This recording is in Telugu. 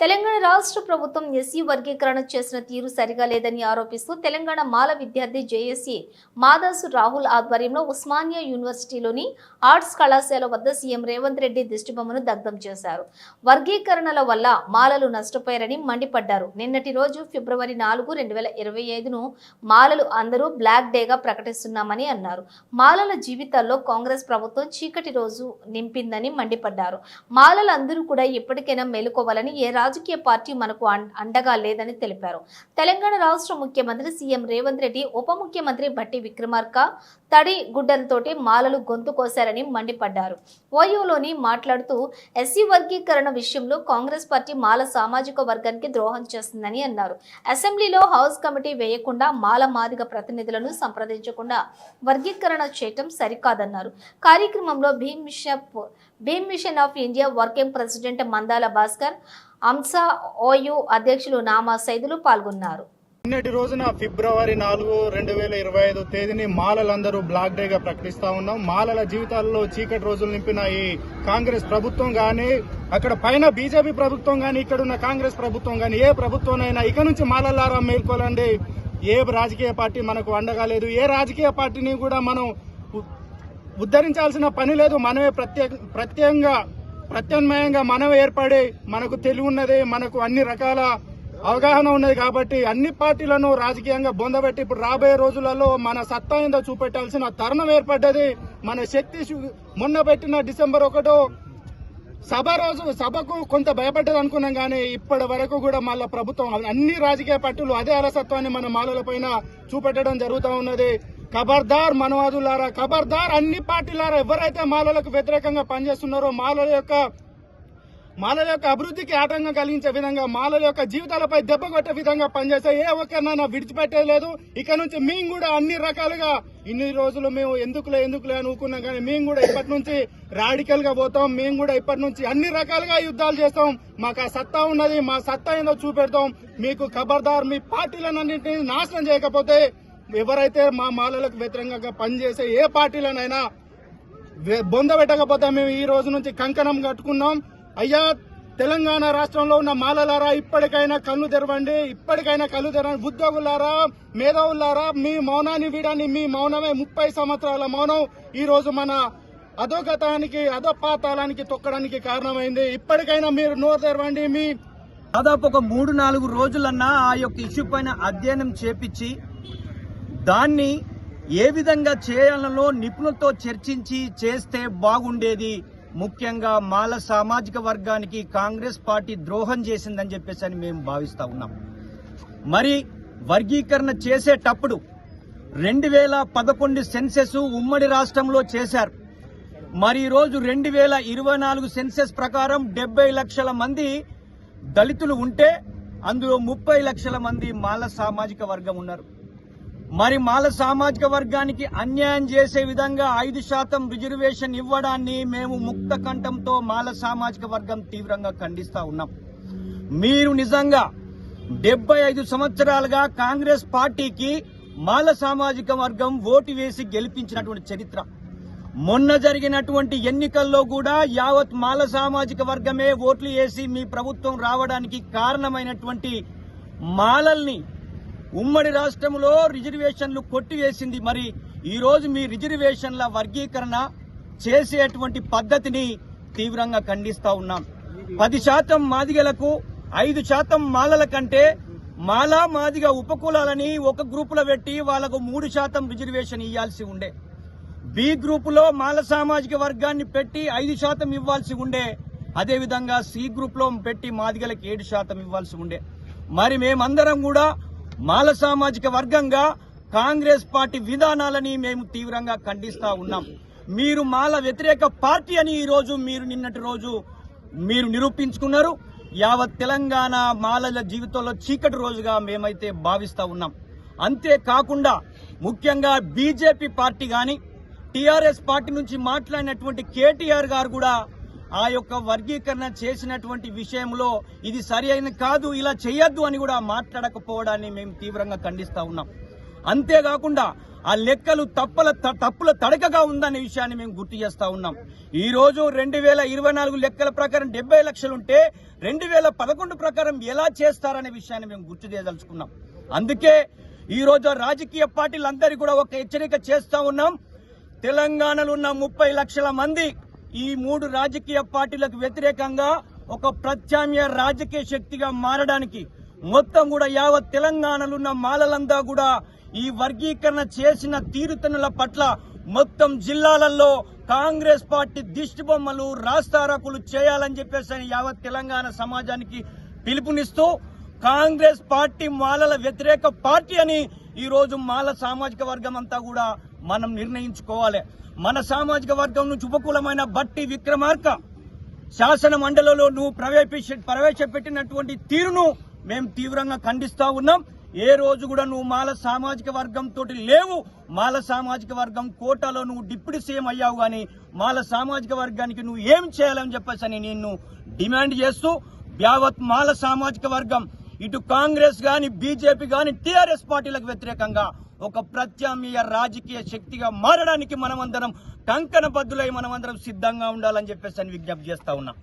తెలంగాణ రాష్ట్ర ప్రభుత్వం ఎస్సీ వర్గీకరణ చేసిన తీరు సరిగా లేదని ఆరోపిస్తూ తెలంగాణ మాల విద్యార్థి జేఎస్సీ మాదాసు రాహుల్ ఆధ్వర్యంలో ఉస్మానియా యూనివర్సిటీలోని ఆర్ట్స్ కళాశాల వద్ద సీఎం రేవంత్ రెడ్డి దిష్టిబొమ్మను దగ్ధం చేశారు. వర్గీకరణల వల్ల మాలలు నష్టపోయారని మండిపడ్డారు. నిన్నటి రోజు ఫిబ్రవరి నాలుగు రెండు వేల ఇరవై ఐదును మాలలు అందరూ బ్లాక్ డేగా ప్రకటిస్తున్నామని అన్నారు. మాలల జీవితాల్లో కాంగ్రెస్ ప్రభుత్వం చీకటి రోజు నింపిందని మండిపడ్డారు. మాలలందరూ కూడా ఇప్పటికైనా మేలుకోవాలని ఏ రాజకీయ పార్టీ మనకు అండగా లేదని తెలిపారు. తెలంగాణ రాష్ట్ర ముఖ్యమంత్రి సీఎం రేవంత్ రెడ్డి ఉప ముఖ్యమంత్రి భట్టి విక్రమార్క తడి గుడ్డలతోటి మాలలు గొంతు కోశారని మండిపడ్డారు. ఓయూలోని మాట్లాడుతూ ఎస్సీ వర్గీకరణ విషయంలో కాంగ్రెస్ పార్టీ మాల సామాజిక వర్గానికి ద్రోహం చేస్తుందని అన్నారు. అసెంబ్లీలో హౌస్ కమిటీ వేయకుండా మాల మాదిగ ప్రతినిధులను సంప్రదించకుండా వర్గీకరణ చేయటం సరికాదన్నారు. కార్యక్రమంలో Bhim మిషప్ Bhim mission of India working president Mandala Bhaskar అంసా OU అధ్యక్షులు నామా సైదులు పాల్గొన్నారు. నిన్నటి రోజున ఫిబ్రవరి నాలుగు రెండు వేల ఇరవై ఐదు తేదీని మాలలందరూ బ్లాక్ డేగా ప్రకటిస్తా ఉన్నాం. మాలల జీవితాల్లో చీకటి రోజులు నింపిన ఈ కాంగ్రెస్ ప్రభుత్వం కానీ అక్కడ పైన బీజేపీ ప్రభుత్వం కానీ ఇక్కడ ఉన్న కాంగ్రెస్ ప్రభుత్వం కానీ ఏ ప్రభుత్వంనైనా ఇక నుంచి మాలలారా మేల్కోలండి ఏ రాజకీయ పార్టీ మనకు అండగా లేదు. ఏ రాజకీయ పార్టీని కూడా మనం ఉ- ఉద్ధరించాల్సిన పని లేదు. మనమే ప్రత్యేక ప్రత్యేకంగా ప్రత్యామ్నాయంగా మనం ఏర్పడి మనకు తెలివి ఉన్నది మనకు అన్ని రకాల అవగాహన ఉన్నది కాబట్టి అన్ని పార్టీలను రాజకీయంగా బొందబెట్టి ఇప్పుడు రాబోయే రోజులలో మన సత్తా ఏందో చూపెట్టాల్సిన తరుణం ఏర్పడ్డది. మన శక్తి మొన్న పెట్టిన డిసెంబర్ ఒకటో సభ రోజు సభకు కొంత భయపడ్డది అనుకున్నాం కానీ ఇప్పటి వరకు కూడా మళ్ళా ప్రభుత్వం అన్ని రాజకీయ పార్టీలు అదే అలసత్వాన్ని మన మాలల పైన చూపెట్టడం జరుగుతూ ఉన్నది. ఖబర్దార్ మనవాదులారా ఖబర్దార్ అన్ని పార్టీలారా ఎవరైతే మాలలకు వ్యతిరేకంగా పనిచేస్తున్నారో మాలల యొక్క మాలల యొక్క అభివృద్ధికి ఆటంకం కలిగించే విధంగా మాలల యొక్క జీవితాలపై దెబ్బ కొట్టే విధంగా పనిచేసే ఏ ఒక్కరినైనా విడిచిపెట్టలేదు. ఇక నుంచి మేము కూడా అన్ని రకాలుగా ఇన్ని రోజులు మేము ఎందుకులే ఎందుకులే అనుకున్నాం కానీ మేము కూడా ఇప్పటి నుంచి రాడికల్గా పోతాం. మేము కూడా ఇప్పటి నుంచి అన్ని రకాలుగా యుద్ధాలు చేస్తాం. మాకు ఆ సత్తా ఉన్నది మా సత్తా ఏందో చూపెడతాం. మీకు ఖబర్దార్ మీ పార్టీలన్నింటినీ నాశనం చేయకపోతే ఎవరైతే మా మాలలకు వ్యతిరేకంగా పనిచేసే ఏ పార్టీలనైనా బొంద పెట్టకపోతే మేము ఈ రోజు నుంచి కంకణం కట్టుకున్నాం అయ్యా తెలంగాణ రాష్ట్రంలో ఉన్న మాలలారా ఇప్పటికైనా కళ్ళు తెరవండి. ఇప్పటికైనా కళ్ళు తెరవండి. ఉద్యోగులారా మేధావులారా మీ మౌనాన్ని వీడని మీ మౌనమే ముప్పై సంవత్సరాల మౌనం. ఈ రోజు మన అధోగతానికి అధోపాతాళానికి తొక్కడానికి కారణమైంది. ఇప్పటికైనా మీరు నోరు తెరవండి. మీ దాదాపు ఒక మూడు నాలుగు రోజులన్నా ఆ యొక్క ఇష్యూ పైన అధ్యయనం చేపించి దాన్ని ఏ విధంగా చేయాలనో నిపుణులతో చర్చించి చేస్తే బాగుండేది. ముఖ్యంగా మాల సామాజిక వర్గానికి కాంగ్రెస్ పార్టీ ద్రోహం చేసిందని చెప్పేసి అని మేము భావిస్తూ ఉన్నాం. మరి వర్గీకరణ చేసేటప్పుడు రెండు వేల పదకొండు సెన్సెస్ ఉమ్మడి రాష్ట్రంలో చేశారు. మరి ఈరోజు రెండు వేల ఇరవై నాలుగు సెన్సెస్ ప్రకారం డెబ్బై లక్షల మంది దళితులు ఉంటే అందులో ముప్పై లక్షల మంది మాల సామాజిక వర్గం ఉన్నారు. మరి మాల సామాజిక వర్గానికి అన్యాయం చేసే విధంగా ఐదు శాతం రిజర్వేషన్ ఇవ్వడాన్ని మేము ముక్త కంఠంతో మాల సామాజిక వర్గం తీవ్రంగా ఖండిస్తా ఉన్నాం. మీరు నిజంగా డెబ్బై ఐదు సంవత్సరాలుగా కాంగ్రెస్ పార్టీకి మాల సామాజిక వర్గం ఓటు వేసి గెలిపించినటువంటి చరిత్ర. మొన్న జరిగినటువంటి ఎన్నికల్లో కూడా యావత్ మాల సామాజిక వర్గమే ఓట్లు వేసి మీ ప్రభుత్వం రావడానికి కారణమైనటువంటి మాలల్ని ఉమ్మడి రాష్ట్రంలో రిజర్వేషన్లు కొట్టివేసింది మరి ఈరోజు మీ రిజర్వేషన్ల వర్గీకరణ చేసేటువంటి పద్ధతిని తీవ్రంగా ఖండిస్తా ఉన్నాం. పది శాతం మాదిగలకు ఐదు శాతం మాలల కంటే మాలా మాదిగ ఉపకులాలని ఒక గ్రూపులో పెట్టి వాళ్ళకు మూడు శాతం రిజర్వేషన్ ఇవ్వాల్సి ఉండే. బి గ్రూపులో మాల సామాజిక వర్గాన్ని పెట్టి ఐదు శాతం ఇవ్వాల్సి ఉండే. అదేవిధంగా సి గ్రూప్లో పెట్టి మాదిగలకు ఏడు శాతం ఇవ్వాల్సి ఉండే. మరి మేమందరం కూడా మాల సామాజిక వర్గంగా కాంగ్రెస్ పార్టీ విధానాలని మేము తీవ్రంగా ఖండిస్తా ఉన్నాం. మీరు మాల వ్యతిరేక పార్టీ అని ఈరోజు మీరు నిన్నటి రోజు మీరు నిరూపించుకున్నారు. యావత్ తెలంగాణ మాలల జీవితంలో చీకటి రోజుగా మేమైతే భావిస్తూ ఉన్నాం. అంతేకాకుండా ముఖ్యంగా బీజేపీ పార్టీ కానీ టీఆర్ఎస్ పార్టీ నుంచి మాట్లాడినటువంటి కేటీఆర్ గారు కూడా ఆ యొక్క వర్గీకరణ చేసినటువంటి విషయంలో ఇది సరి కాదు ఇలా చేయొద్దు అని కూడా మాట్లాడకపోవడాన్ని మేము తీవ్రంగా ఖండిస్తా ఉన్నాం. అంతేకాకుండా ఆ లెక్కలు తప్పల త- తప్పుల తడకగా ఉందనే విషయాన్ని మేము గుర్తు చేస్తా ఉన్నాం. ఈ రోజు రెండు వేల ఇరవై నాలుగు లెక్కల ప్రకారం డెబ్బై లక్షలుంటే రెండు వేల పదకొండు ప్రకారం ఎలా చేస్తారనే విషయాన్ని మేము గుర్తు చేయదలుచుకున్నాం. అందుకే ఈ రోజు రాజకీయ పార్టీలందరికీ కూడా ఒక హెచ్చరిక చేస్తా ఉన్నాం. తెలంగాణలో ఉన్న ముప్పై లక్షల మంది ఈ మూడు రాజకీయ పార్టీలకు వ్యతిరేకంగా ఒక ప్రత్యామ్నాయ రాజకీయ శక్తిగా మారడానికి మొత్తం కూడా యావత్ తెలంగాణలో ఉన్న మాలలంతా కూడా ఈ వర్గీకరణ చేసిన తీరుతనుల పట్ల మొత్తం జిల్లాలలో కాంగ్రెస్ పార్టీ దిష్టిబొమ్మలు రాస్తారకులు చేయాలని చెప్పేసి యావత్ తెలంగాణ సమాజానికి పిలుపునిస్తూ కాంగ్రెస్ పార్టీ మాలల వ్యతిరేక పార్టీ అని ఈరోజు మాల సామాజిక వర్గం అంతా కూడా మనం నిర్ణయించుకోవాలి. మన సామాజిక వర్గం నుంచి ఉపకూలమైన బట్టి విక్రమార్క శాసన మండలిలో నువ్వు ప్రవేశ ప్రవేశపెట్టినటువంటి తీరును మేము తీవ్రంగా ఖండిస్తా ఉన్నాం. ఏ రోజు కూడా నువ్వు మాల సామాజిక వర్గం తోటి లేవు. మాల సామాజిక వర్గం కోటాలో నువ్వు డిప్యూటీ సీఎం అయ్యావు కానీ మాల సామాజిక వర్గానికి నువ్వు ఏం చేయాలని చెప్పేసి అని నిన్ను డిమాండ్ చేస్తూ యావత్ మాల సామాజిక వర్గం ఇటు కాంగ్రెస్ కానీ బీజేపీ కానీ టీఆర్ఎస్ పార్టీలకు వ్యతిరేకంగా ఒక ప్రత్యామ్నాయ రాజకీయ శక్తిగా మారడానికి మనమందరం కంకణ బద్దులై మనమందరం సిద్ధంగా ఉండాలని చెప్పేసి అని విజ్ఞప్తి చేస్తా ఉన్నాం.